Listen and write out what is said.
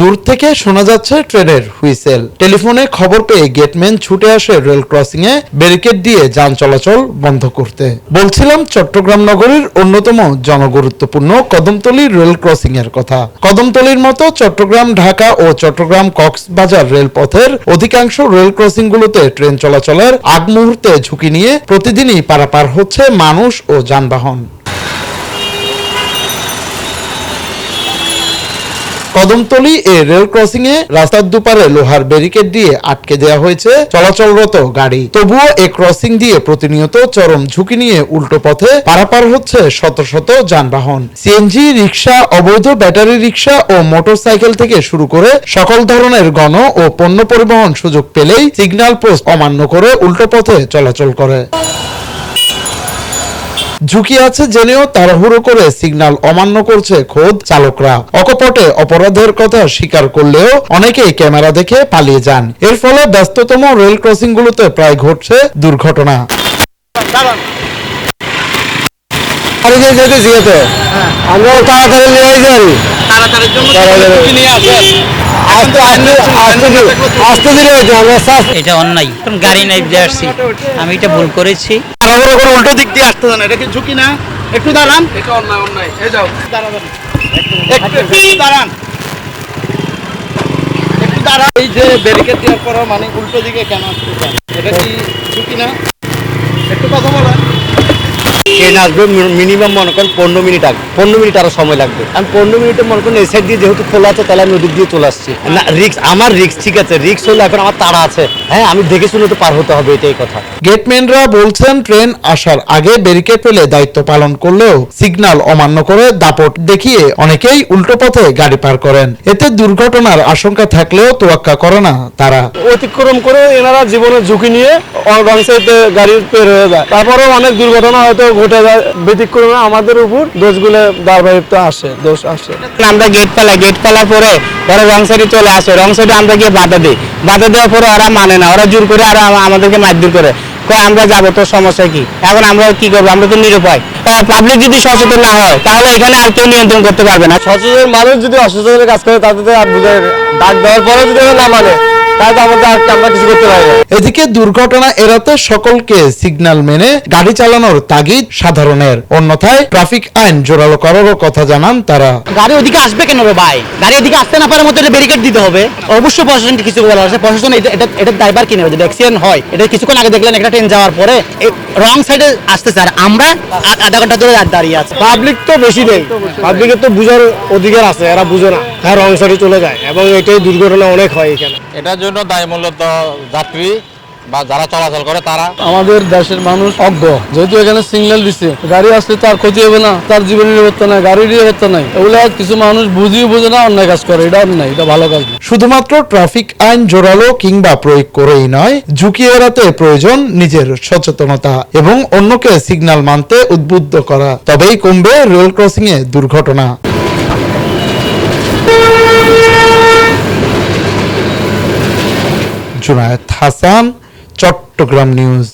দূর থেকে শোনা যাচ্ছে ট্রেনের হুইসেল। টেলিফোনে খবর পেয়ে গেটম্যান ছুটে আসে রেল ক্রসিং এ ব্যারিকেড দিয়ে যান চলাচল বন্ধ করতে। বলছিলাম চট্টগ্রাম নগরীর অন্যতম জনগুরুত্বপূর্ণ কদমতলী রেল ক্রসিং এর কথা। কদমতলীর মতো চট্টগ্রাম, ঢাকা ও চট্টগ্রাম কক্সবাজার রেলপথের অধিকাংশ রেল ক্রসিং গুলোতে ট্রেন চলাচলের আগ মুহূর্তে ঝুঁকি নিয়ে প্রতিদিনই পারাপার হচ্ছে মানুষ ও যানবাহন। কদমতলী এ রেল ক্রসিং এ রাস্তার দুপারে লোহার ব্যারিকেড দিয়ে আটকে দেওয়া হয়েছে চলাচলরত গাড়ি। তবুও এ ক্রসিং দিয়ে প্রতিনিয়ত চরম ঝুঁকি নিয়ে উল্টো পথে পারাপার হচ্ছে শত শত যানবাহন। সিএনজি রিক্সা অবৈধ ব্যাটারি রিক্সা ও মোটরসাইকেল থেকে শুরু করে সকল ধরনের গণ ও পণ্য পরিবহন সুযোগ পেলেই সিগন্যাল পোস্ট অমান্য করে উল্টো পথে চলাচল করে। ঝুঁকি আছে জেনেও তাড়াহুড়ো করে সিগন্যাল অমান্য করছে খোদ চালকরা। অকপটে অপরাধের কথা স্বীকার করলেও অনেকেই ক্যামেরা দেখে পালিয়ে যান। এর ফলে ব্যস্ততম রেল ক্রসিং গুলোতে প্রায় ঘটছে দুর্ঘটনা। তো আমরা তাড়াতাড়ি নিয়ে যাই। তাড়াতাড়ির জন্য। নিয়ে আসেন। এটা অন্যায়। গাড়ি নাই দিয়ে আসছি। আমি এটা ভুল করেছি। উল্টো দিক দিয়ে আসতে জানা এটা কি ঝুঁকি না? একটু দাঁড়ান। এটা অন্যায় অন্যায়। যাও। দাঁড়াবেন একটু একটু দাঁড়ান। একটু দাঁড়ান। এই যে ব্যারিকেড দেওয়ার পর মানে উল্টো দিকে কেন আসতে চান? এটা কি ঝুঁকি না? একটু কথা বলেন। ট্রেন আসবে মিনিমাম মনে করেন পনেরো মিনিট আগে পনেরো মিনিট আরও সময় লাগবে। আমি পনেরো মিনিটে মনে করেন এই সাইড দিয়ে যেহেতু খোলা আছে তাহলে আমি ওদিক দিয়ে চলে আসছি। না রিক্স আমার রিক্স ঠিক আছে রিক্স হলে এখন আমার তাড়া আছে। হ্যাঁ আমি দেখে শুনে তো পার হতে হবে এটাই কথা। গেটম্যানরা বলছেন ট্রেন আসার আগে ব্যারিকেড পেলে দায়িত্ব পালন করলেও সিগন্যাল অমান্য করে দাপট দেখিয়ে অনেকেই উল্টো পথে গাড়ি পার করেন। এতে দুর্ঘটনার আশঙ্কা থাকলেও তোয়াক্কা করে না তারা। অতিক্রম করে এনারা জীবনের ঝুঁকি নিয়ে রং সাইডে গাড়ি পের হয়ে যায়। তারপরেও অনেক দুর্ঘটনা হয়তো যায় ব্যতিক্রমে আমাদের উপর দোষগুলো ধারাবাহিকতা আসে দোষ আসে। আমরা গেট পালাই গেট পালার পরে ওরা রং সাইডে চলে আসে রং সাইডে আমরা গিয়ে বাধা দিই। বাধা দেওয়ার পরে ওরা মানে না ওরা জোর করে আর আমাদেরকে মারধর করে। আমরা যাব তোর সমস্যা কি? এখন আমরা কি করব? আমরা তো নিরুপায়। পাবলিক যদি সচেতন না হয় তাহলে এখানে আর কেউ নিয়ন্ত্রণ করতে পারবে না। সচেতন মানুষ যদি অসচেতনের কাজ করে তাদের আর বুঝে ডাক দেওয়ার পরে যদি না মানে। তাহলে তো আমাদের আমরা কিছু করতে পারি না। এদিকে দুর্ঘটনা এড়াতে সকলকে সিগন্যাল মেনে গাড়ি চালানোর তাগিদ সাধারণের। অন্যথায় ট্রাফিক আইন জোরালো করারও কথা জানান তারা। গাড়ি ওদিকে আসবে কেন রে ভাই? গাড়ি এদিকে আসতে না পারার মতো ব্যারিকেড দিতে হবে। অবশ্যই প্রশাসনকে কিছু বলা আছে। প্রশাসন এটা এটা এটার কিনে যদি অ্যাক্সিডেন্ট হয় এটা কিছুক্ষণ আগে দেখলেন একটা ট্রেন যাওয়ার পরে রং সাইডে আসতেছে। আর আমরা আধা ঘণ্টা ধরে দাঁড়িয়ে আছি। পাবলিক তো বেশি নেই। পাবলিকের তো বুঝার অধিকার আছে। এরা বুঝে না। হ্যাঁ রং সাইডে চলে যায়। এবং এটাই দুর্ঘটনা অনেক হয় এখানে। এটার জন্য দায় মূলত যাত্রী বা যারা চলাচল করে তারা। আমাদের দেশের মানুষ অজ্ঞ। যেহেতু এখানে সিগন্যাল দিচ্ছে গাড়ি আসলে তার ক্ষতি হবে না তার জীবনের নিরাপত্তা নাই গাড়ির নিরাপত্তা নাই। এগুলা কিছু মানুষ বুঝিয়ে বুঝে না অন্যায় কাজ করে এটা অন্যায় এটা ভালো কাজ শুধুমাত্র ট্রাফিক আইন জোরালো কিংবা প্রয়োগ করেই নয় ঝুঁকি এড়াতে প্রয়োজন নিজের সচেতনতা এবং অন্যকে সিগন্যাল মানতে উদ্বুদ্ধ করা। তবেই কমবে রেল ক্রসিং এ দুর্ঘটনা। জুনায়েদ হাসান চট্টগ্রাম নিউজ